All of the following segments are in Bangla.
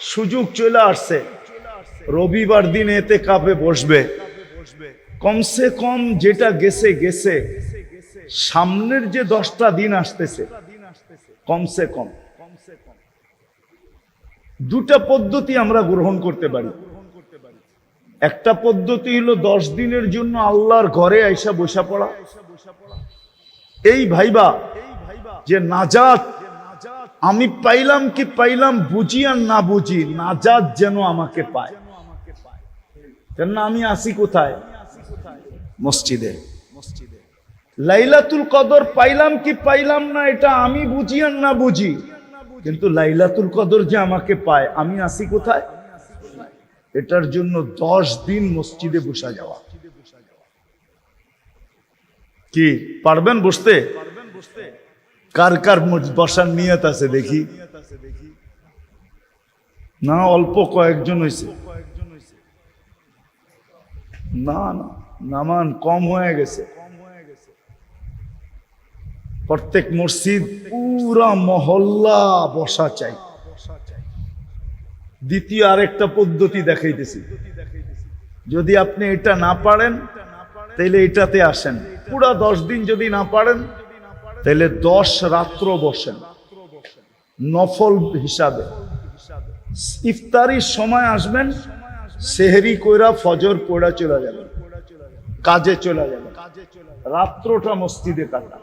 সুযোগ চলে আসছে। রবিবার দিন এতে কাপে বসবে। কমসে কম যেটা গেছে গেছে। সামনের যে দশটা দিন আসতেছে, কমসে কম। দুটা পদ্ধতি আমরা গ্রহণ করতে পারি। একটা পদ্ধতি হলো দশ দিনের জন্য আল্লাহর ঘরে আইসা বসা পড়া। এই ভাইবা যে নাজাত আমি পাইলাম কি পাইলাম, বুঝি আর না বুঝি, নাজাত যেন আমাকে পায়। কেননা আমি আসি কোথায়? মসজিদে। লাইলাতুল কদর পাইলাম কি পাইলাম না, এটা আমি বুঝি আর না বুঝি। কিন্তু লাইলাতুল কদর যে আমাকে পায়, আমি আসি কোথায়? এটার জন্য দশ দিন মসজিদে বসা যাওয়া। কি, পারবেন বসতে? পারবেন বসতে কার কার বসার নিয়ত আছে দেখি? না, অল্প কয়েকজন হয়েছে না না, নামান কম হয়ে গেছে। প্রত্যেক মসজিদ পুরা মহল্লা বসা চাই। দ্বিতীয় আরেকটা পদ্ধতি দেখাইতেছি। যদি আপনি এটা না পারেন তাহলে এটাতে আসেন। পুরা দশ দিন যদি না পারেন তাহলে দশ রাত্র বসেন। নফল হিসাবে। ইফতারির সময় আসবেন, সেহরি কইরা ফজর পড়া চলে যাবেন কাজে চলে যাবেন রাত্রটা মসজিদে কাটা।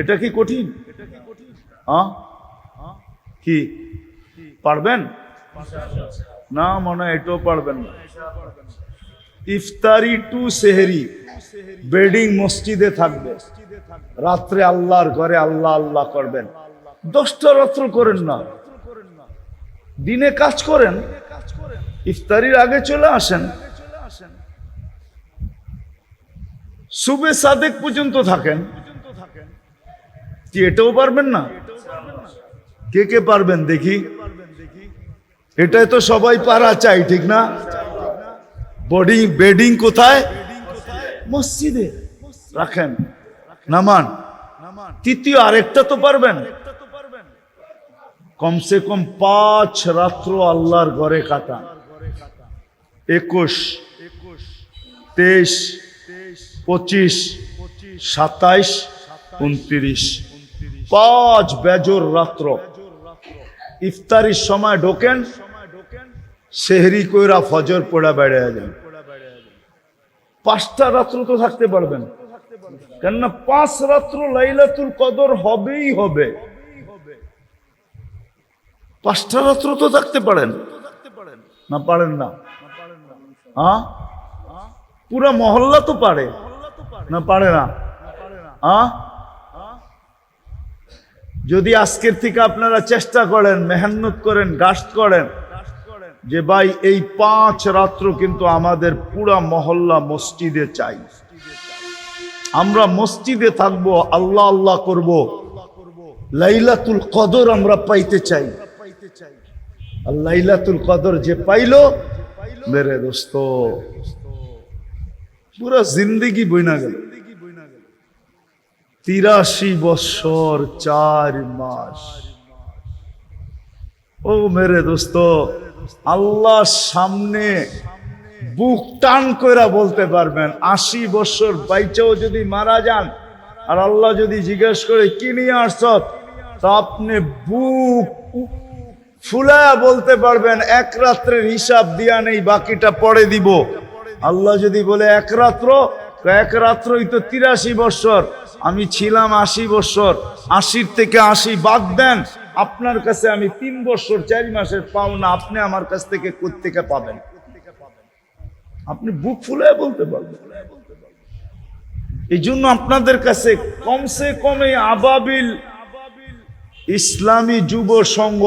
এটা কি কঠিন? হ্যাঁ? কি? পারবেন? না, মনে হয় এটাও পারবেন না। ইফতারি টু সেহরি, বেডিং মসজিদে থাকবে। রাত্রে আল্লাহর ঘরে আল্লাহ আল্লাহ করবেন। দশটা রাত্র করেন না। দিনে কাজ করেন, ইফতারির আগে চলে আসেন। সুবে সাদেক পর্যন্ত থাকেন। কি এটাও পারবেন না। কে কে পারবেন দেখি। এটাই তো সবাই পারা চাই, ঠিক না? বোর্ডিং বেডিং কোথায়? মসজিদে। রাখেন। নামান। তৃতীয় আরেকটা তো পারবেন। কমসে কম পাঁচ রাত্র আল্লাহর ঘরে কাটান। একুশ একুশ তেইশ পঁচিশ সাতাইশ উনত্রিশ। পাঁচ বেজর রাত্র। ইফতারির সময় ঢোকেন। সেহরি কইরা ফজর পড়া বেড়ে যান পাঁচটা রাত্র তো থাকতে পারবেন। কেননা পাঁচ রাত্র লাইলাতুল কদর হবেই হবে। পাঁচটা রাত্র তো থাকতে পারেন। না পারেন না। পুরা মহল্লা তো পারে। না পারে না। হ্যাঁ যদি আজকের থেকে আপনারা চেষ্টা করেন মেহান্নত করেন গাস্ট করেন যে ভাই, এই পাঁচ রাত্র কিন্তু আমাদের পুরা মহল্লা মসজিদে চাই। আমরা মসজিদে থাকব, আল্লাহ আল্লাহ করব। লাইলাতুল কদর আমরা পাইতে চাই। লাইলাতুল কদর যে পাইলো, মেরে দোস্ত। পুরা জিন্দগি বইনা গেল। তিরাশি বছর, চার মাস। ও মেরে দোস্ত। আল্লাহ সামনে বুক টান কইরা বলতে পারবেন, আশি বছর বাইচাও যদি মারা যান, আর আল্লাহ যদি জিজ্ঞেস করে, কি নিয়ে আসছ? তা আপনি বুক ফুলায়া বলতে পারবেন, এক রাত্রের হিসাব দিয়া নেই, বাকিটা পরে দিব। আল্লাহ যদি বলে, এক রাত্র? এক রাত্রই তো তিরাশি বছর। আমি ছিলাম আশি বছর। আশির থেকে আশি বাদ দেন আপনার কাছে আমি তিন বছর, চার মাসের পাওনা আপনি আমার কাছ থেকে কোথেকে পাবেন? আপনি বুক ফুলে বলতে পারবেন। এই জন্য আপনাদের কাছে কমসে কম এই আবাবিল ইসলামী যুব সংঘ।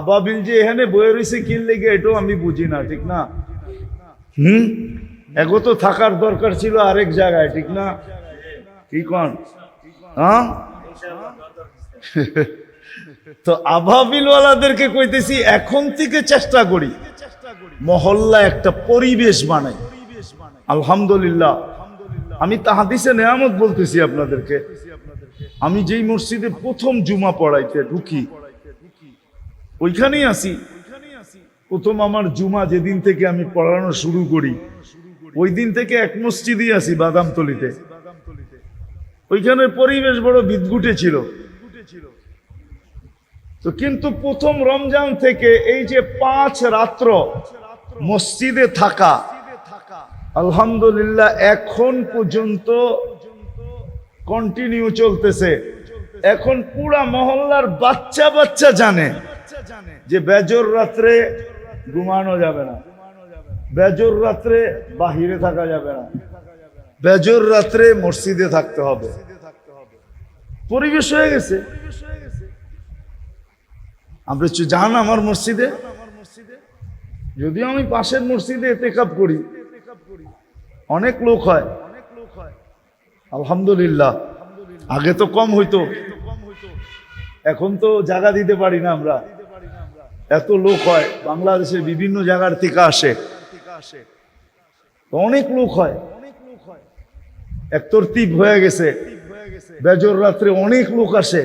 আবাবিল যে এখানে বয়ে রয়েছে কি লেগে এটাও আমি বুঝি না, ঠিক না? হুম? এগো তো থাকার দরকার ছিল আরেক জায়গায়, ঠিক না? কি কন? হ্যাঁ? তো আভাবিলওয়ালাদেরকে কইতেছি, এখন থেকে চেষ্টা করি। মহল্লা একটা পরিবেশ বানাই। আলহামদুলিল্লাহ। আমি তাহাদিসে নেয়ামত বলতেছি আপনাদেরকে। আমি যেই মসজিদে প্রথম জুমা পড়াইতে ঢুকি, ওইখানেই আসি প্রথম আমার জুমা যেদিন থেকে আমি পড়ানো শুরু করি ওই দিন থেকে এক মসজিদই আসি বাদামতলিতে। ওইখানের পরিবেশ বড় বিদগুটে ছিল। তো কিন্তু প্রথম রমজান থেকে এই যে পাঁচ রাত্র মসজিদে থাকা, আলহামদুলিল্লাহ এখন পর্যন্ত কন্টিনিউ চলতেছে। এখন পুরা মহল্লার বাচ্চা বাচ্চা জানে যে বেজর রাত্রে ঘুমানো যাবে না, বেজর রাত্রে বাহিরে থাকা যাবে না, বেজর রাত্রে মসজিদে থাকতে হবে। পরিবেশ হয়ে গেছে। আপনি যান আমার মসজিদে, যদিও আমি পাশের মসজিদে এতেকাপ করি, অনেক লোক হয়, আলহামদুলিল্লাহ, আগে তো কম হইতো, এখন তো জায়গা দিতে পারি না আমরা, এত লোক হয়, বাংলাদেশের বিভিন্ন জায়গার থেকে আসে অনেক লোক হয় এক একতরতিব হয়ে গেছে, বেজর রাত্রে অনেক লোক আসে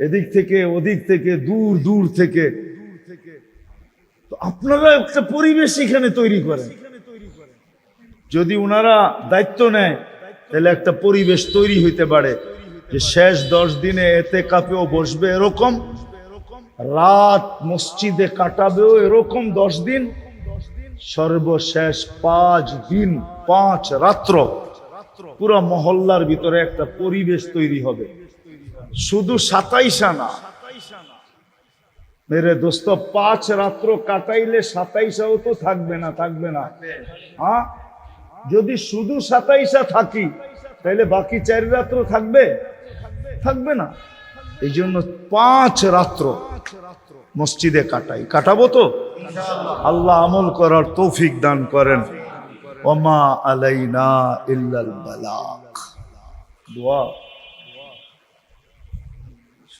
এদিক থেকে, ওদিক থেকে, দূর দূর থেকে। তো আপনারা একটা পরিবেশ এখানে তৈরি করেন। যদি ওনারা দায়িত্ব নেয়, তাহলে একটা পরিবেশ তৈরি হইতে পারে। যে শেষ দশ দিনে এতে কাপেও বসবে এরকম, রাত মসজিদে কাটাবেও এরকম দশ দিন, সর্বশেষ পাঁচ দিন, পাঁচ রাত্র, পুরো মহল্লার ভিতরে একটা পরিবেশ তৈরি হবে। শুধু সাতাইশা না। মেরে দোস্ত, পাঁচ রাত্র কাটাইলে সাতাইশাও তো থাকবে না থাকবে না। হ্যাঁ? যদি শুধু সাতাইশা থাকি তাহলে বাকি চার রাত্র থাকবে? থাকবে না। এই জন্য পাঁচ রাত্র মসজিদে কাটাই। কাটাবো তো? আল্লাহ আমল করার তৌফিক দান করেন। ওমা আলাইনা ইল্লাল বালাক। দোয়া।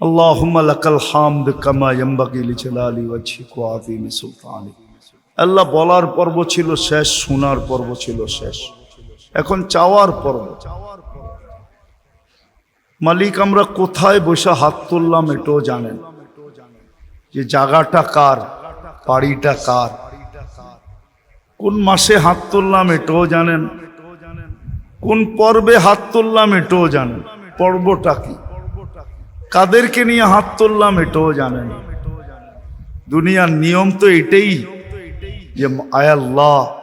اللهم لك الحمد كما ينبغي لجلال وجهك وعظيم سلطانك আল্লাহ বলার পর্ব ছিল শেষ শোনার পর্ব ছিল শেষ এখন চাওয়ার পর্ব মালিক আমরা কোথায় বসে হাত তুললাম এটাও জানেন যে জায়গাটা কার বাড়িটা কার কোন মাসে হাত তুললাম এটাও জানেন কোন পর্বে হাত তুললাম এটাও জানেন পর্বটা কি কাদেরকে নিয়ে হাত তুললাম এটাও জানেন। দুনিয়ার নিয়ম তো এটাই যে আয়াল্লাহ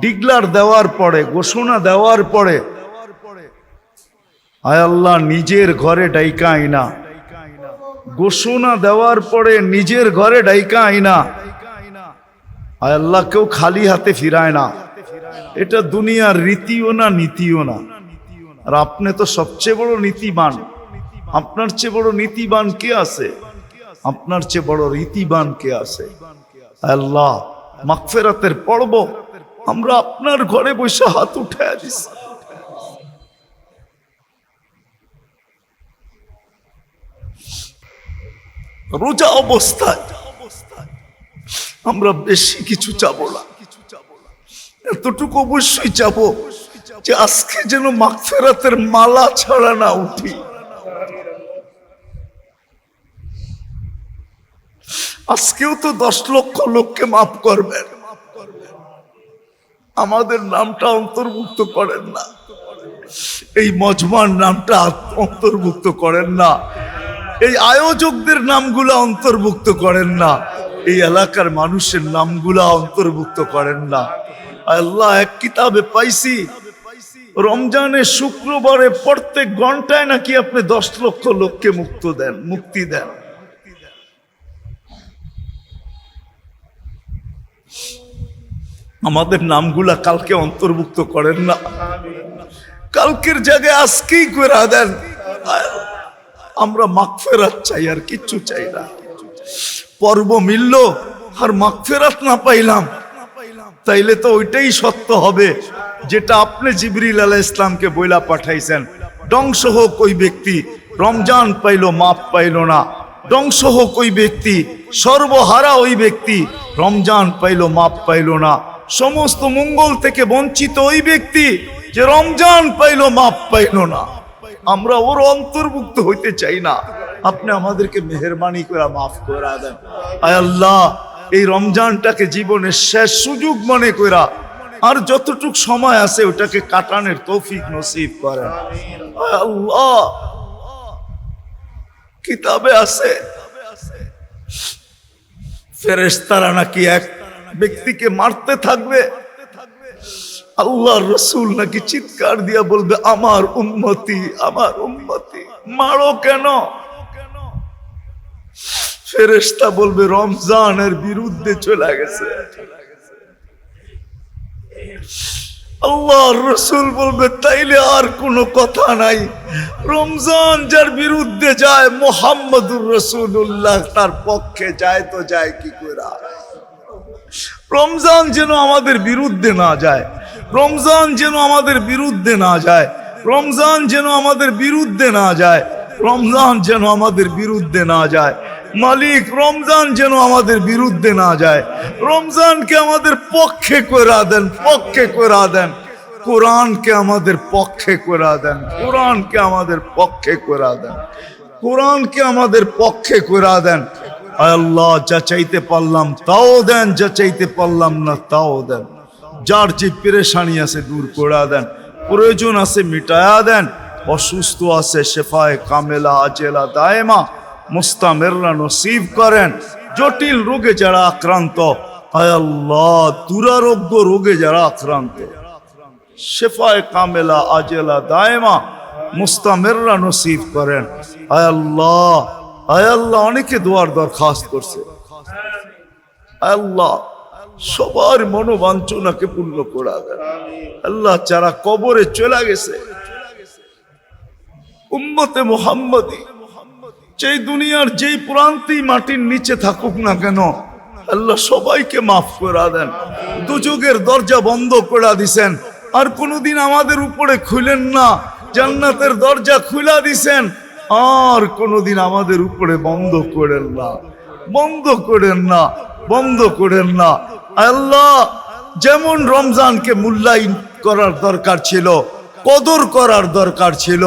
ডিগলার দেওয়ার পরে, ঘোষণা দেওয়ার পরে আয়াল্লাহ নিজের ঘরে ডাইকা আইনা। ঘোষণা দেওয়ার পরে নিজের ঘরে ডাইকা আইনা। আয়াল্লাহ কেউ খালি হাতে ফিরায় না। এটা দুনিয়ার রীতিও না নীতিও না। আর আপনি তো সবচেয়ে বড় নীতিবান। আপনার চেয়ে বড় নীতিবান কে আছে? আপনার চেয়ে বড় রীতিবান কে আছে? আল্লাহ, মাগফেরাতের পর্ব আমরা আপনার ঘরে বসে হাত উঠায় দিছি। রোজা অবস্থায় আমরা বেশি কিছু চাবো না। কিছু চাবো না এতটুকু অবশ্যই চাবো যে আজকে যেন মাগফেরাতের মালা ছাড়া না উঠি। আজকেও তো দশ লক্ষ লোককে মাফ করবেন। আমাদের নামটা অন্তর্ভুক্ত করেন না। এই মজমার নামটা অন্তর্ভুক্ত করেন না। এই আয়োজকদের নামগুলা অন্তর্ভুক্ত করেন না। এই এলাকার মানুষের নামগুলা অন্তর্ভুক্ত করেন না। আল্লাহ এক কিতাবে পাইছি রমজানের শুক্রবারে প্রত্যেক ঘন্টায় নাকি আপনি দশ লক্ষ লোককে মুক্ত দেন, মুক্তি দেন। আমাদের নামগুলা কালকে অন্তর্ভুক্ত করেন না। কালকের জায়গায় আজকেই করে দেন। আমরা মাগফেরাত চাই, আর কিচ্ছু চাই না। পর্ব মিলল, আর মাগফেরাত না পাইলাম। তাইলে তো ওইটাই সত্য হবে, যেটা আপনি জিবরিল আলাহ ইসলামকে বইলা পাঠাইছেন। ধ্বংস হোক ওই ব্যক্তি, রমজান পাইলো মাপ পাইল না। ধ্বংস হোক ওই ব্যক্তি, সর্বহারা ওই ব্যক্তি, রমজান পাইলো মাপ পাইল না। সমস্ত মঙ্গল থেকে বঞ্চিত ওই ব্যক্তি যে রমজান পাইলো, মাপ পাইলো না। আমরা ওর অন্তর্ভুক্ত হইতে চাই না। আপনি আমাদেরকে মেহরবানি করে মাফ করে দেন। আয় আল্লাহ, এই রমজানটাকে জীবনের শেষ সুযোগ মনে করা আর যতটুক সময় আছে ওটাকে কাটানোর তৌফিক নসিব করেন। আল্লাহ, কিতাবে আছে। ফেরেস্তারা নাকি এক ব্যক্তিকে মারতে থাকবে। আল্লাহর রসুল নাকি চিৎকার দিয়া বলবে, আমার উন্মতি আমার উন্মতি মারো কেন? ফেরেশতা বলবে, রমজানের বিরুদ্ধে চলে গেছে। আল্লাহর রসুল বলবে, তাইলে আর কোনো কথা নাই। রমজান যার বিরুদ্ধে যায়, মোহাম্মদুর রসুল্লাহ তার পক্ষে যায় তো যায় কি করে রমজান যেন আমাদের বিরুদ্ধে না যায়, রমজান যেন আমাদের বিরুদ্ধে না যায়, রমজান যেন আমাদের বিরুদ্ধে না যায়, রমজান যেন আমাদের বিরুদ্ধে না যায়। মালিক, রমজান যেন আমাদের বিরুদ্ধে না যায়। রমজানকে আমাদের পক্ষে করা দেন, পক্ষে করা দেন। কোরআনকে আমাদের পক্ষে করা দেন, কোরআনকে আমাদের পক্ষে করা দেন। কোরআনকে আমাদের পক্ষে করা দেন। আল্লাহ, যা চাইতে পারলাম তাও দেন, যা চাইতে পারলাম না তাও দেন। যার যে পেরেশানি আছে দূর করে দেন, প্রয়োজন আছে মিটায়া দেন, অসুস্থ আছে শেফায় কামেলা আজেলা দায়মা, মুস্তামেররা নসিব করেন। জটিল রোগে যারা আক্রান্ত আল্লাহ, দুরারোগ্য রোগে যারা আক্রান্ত। শেফায় কামেলা আজেলা দায়মা, মুস্তামেররা নসিব করেন। আল্লাহ আল্লাহ, অনেকে দোয়ার দরখাস্ত করছে। আল্লাহ, সবার মনোবাঞ্ছনাকে পূর্ণ করা দেন আল্লাহ যারা কবরে চলে গেছে, উম্মতে মোহাম্মদী, যেই দুনিয়ার যেই প্রান্তেই মাটির নিচে থাকুক না কেন, আল্লাহ সবাইকে মাফ করে দেন দুযোগের দরজা বন্ধ করে দিছেন, আর কোনোদিন আমাদের উপরে খুলেন না, জান্নাতের দরজা খুলা দিছেন আর কোনোদিন আমাদের উপরে বন্ধ করেন না। বন্ধ করেন না, বন্ধ করেন না। আল্লাহ, যেমন রমজানকে মূল্যায়ন করার দরকার ছিল, কদর করার দরকার ছিল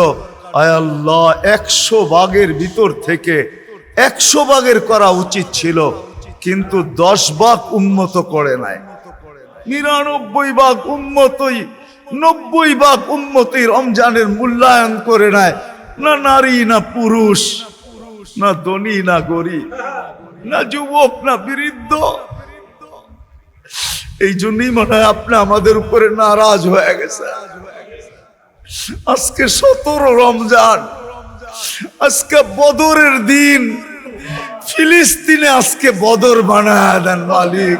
আল্লাহ, একশো বাগের ভিতর থেকে একশো বাগের করা উচিত ছিল, কিন্তু দশ ভাগ উন্মত করে নাই। নিরানব্বই ভাগ উন্মতই, নব্বই ভাগ উন্মতই রমজানের মূল্যায়ন করে নেয় না নারী, না পুরুষ, না ধনী, না গরিব, না যুবক, না বৃদ্ধ। এই জন্যই মনে হয় আপনি আমাদের উপরে নারাজ হয়ে গেছে আজকে সতেরো রমজান, আজকে বদরের দিন, ফিলিস্তিনে আজকে বদর বানায় দেন মালিক।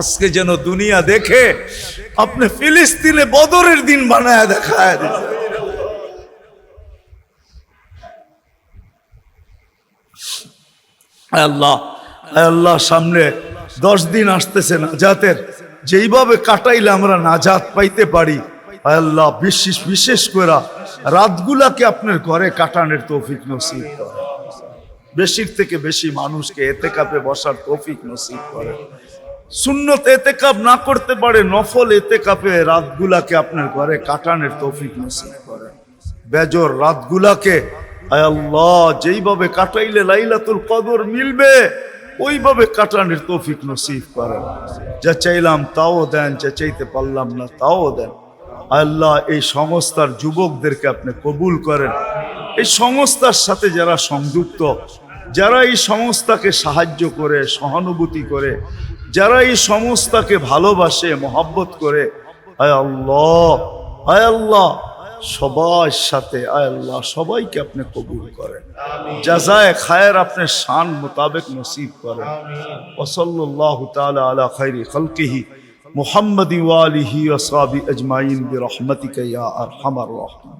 আজকে যেন দুনিয়া দেখে আপনি ফিলিস্তিনে বদরের দিন বানায় দেখায় আল্লাহ আল্লাহ, সামনে দশ দিন আসতেছে নাজাতের। যেইভাবে কাটাইলে আমরা নাজাত পাইতে পারি। আল্লাহ, বিশেষ বিশেষ করে রাতগুলাকে আপনার ঘরে কাটানোর তৌফিক নসিব বেশির থেকে বেশি মানুষকে এতে কাপে বসার তৌফিক নসিব করে। সুন্নত এতে কাপ না করতে পারে, নফল এতে কাপে রাতগুলাকে আপনার ঘরে কাটানোর তৌফিক নসিব করে বেজর রাতগুলাকে আয় আল্লাহ, যেইভাবে কাটাইলে লাইলাতুল কদর মিলবে, ওইভাবে কাটানোর তৌফিক নসিব করেন। যা চাইলাম তাও দেন, যা চাইতে পারলাম না তাও দেন। আল্লাহ, এই সংস্থার যুবকদেরকে আপনি কবুল করেন। এই সংস্থার সাথে যারা সংযুক্ত, যারা এই সংস্থাকে সাহায্য করে, সহানুভূতি করে যারা এই সংস্থাকে ভালোবাসে মহাব্বত করে আয় আল্লাহ আয় আল্লাহ সবার সাথে আয় আল্লাহ সবাইকে আপনি কবুল করেন। জাজায় খায়ের আপনি শান মোতাবেক নসিব করেন। ওসল্লাহ তাআলা আলা খাইরি খালকিহি। মুহাম্মদি ওয়ালিহি ওয়াসাবি আজমাইন বিরহমাতিকা ইয়া আরহামার রাহিম